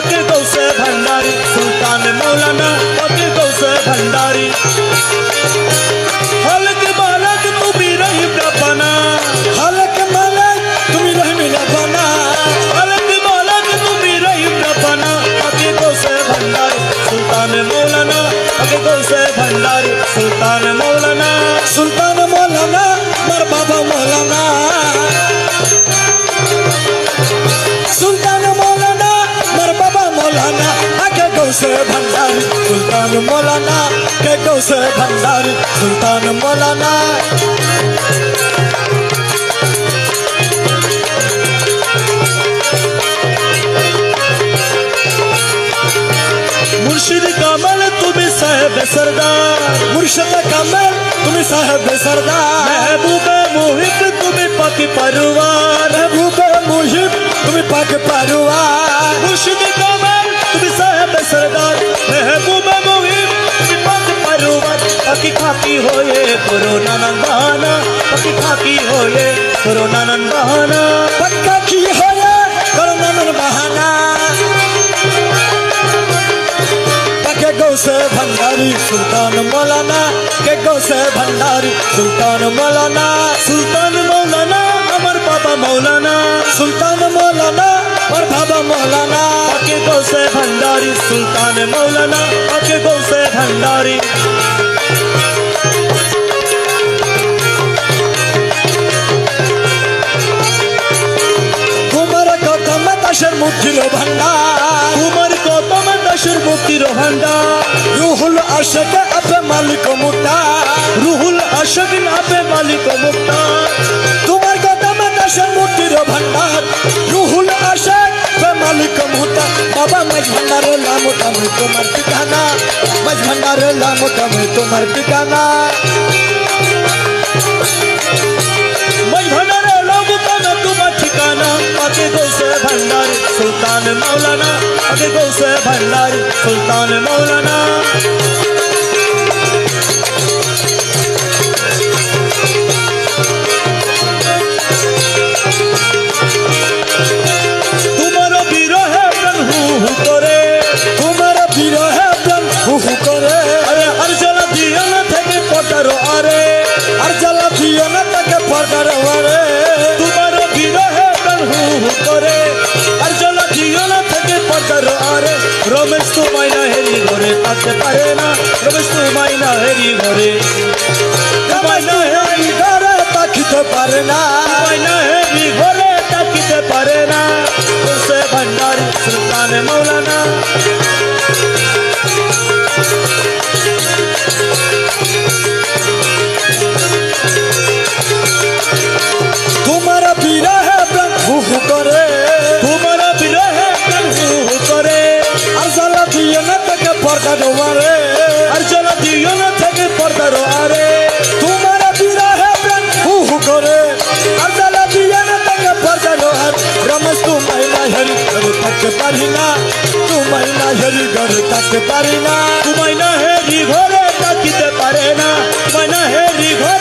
Okay. से भंडारी सुल्तान मौलाना कैटो से भंडारी सुल्तान मौलाना मुर्शिद कमल तुम साहेब सरदार मुर्शिद कमल तुम साहेब सरदार महबूब मोहित तुम्हें पक परुआ महबूब मोहित तुम्हें पक परुआ पति खाती होए करो नानन बहाना पति खाती होए करो नानन बहाना पति खाती होए करो नानन बहाना के गौ से भंडारी सुल्तान मौलाना के गौ से भंडारी सुल्तान मौलाना सुल्तान मौलाना अमर बाबा मौलाना सुल्तान मौलाना और बाबा मौलाना के गौ से भंडारी सुल्तान मौलाना के गौ से भंडारी দেশের মুক্তির ভান্ডার তোমার কদম দেশের মুক্তির ভান্ডার রুহুল আশেক আপে মালিক মুক্তা রুহুল আশেক আপে মালিক মুক্তা তোমার কদম দেশের মুক্তির ভান্ডার রুহুল আশেক আপে মালিক মুক্তা বাবা মাঝ ভান্ডারের নাম তোমার ঠিকানা মাঝ ভান্ডারের নাম তোমার ঠিকানা भंडारी सुल्तान मौलाना अभी गौसे भंडारी सुल्तान मौलाना আরে আর জ্বালা দিও না তাকে পর্দার থাকতে পারে না রমেশ তোমায় না হেরি ঘরে তোমায় না হেরি ঘরে থাকিতে পারে না তোমায় না হেরি ঘরে থাকিতে পারে না সে ভান্ডারি সুলতান মৌলানা কাটানো আরে আর চলো দিও না থেকে পর্দার আরে তোমার বিরাহে প্রাণ হু হু করে আর চলো দিও না থেকে পর্দার আর রমেশ তোমায় না হেরি ঘরে থাকতে পারি না তোমায় না হেরি ঘরে থাকতে পারি না তোমায় থাকিতে পারে না তোমায় হেরি ঘরে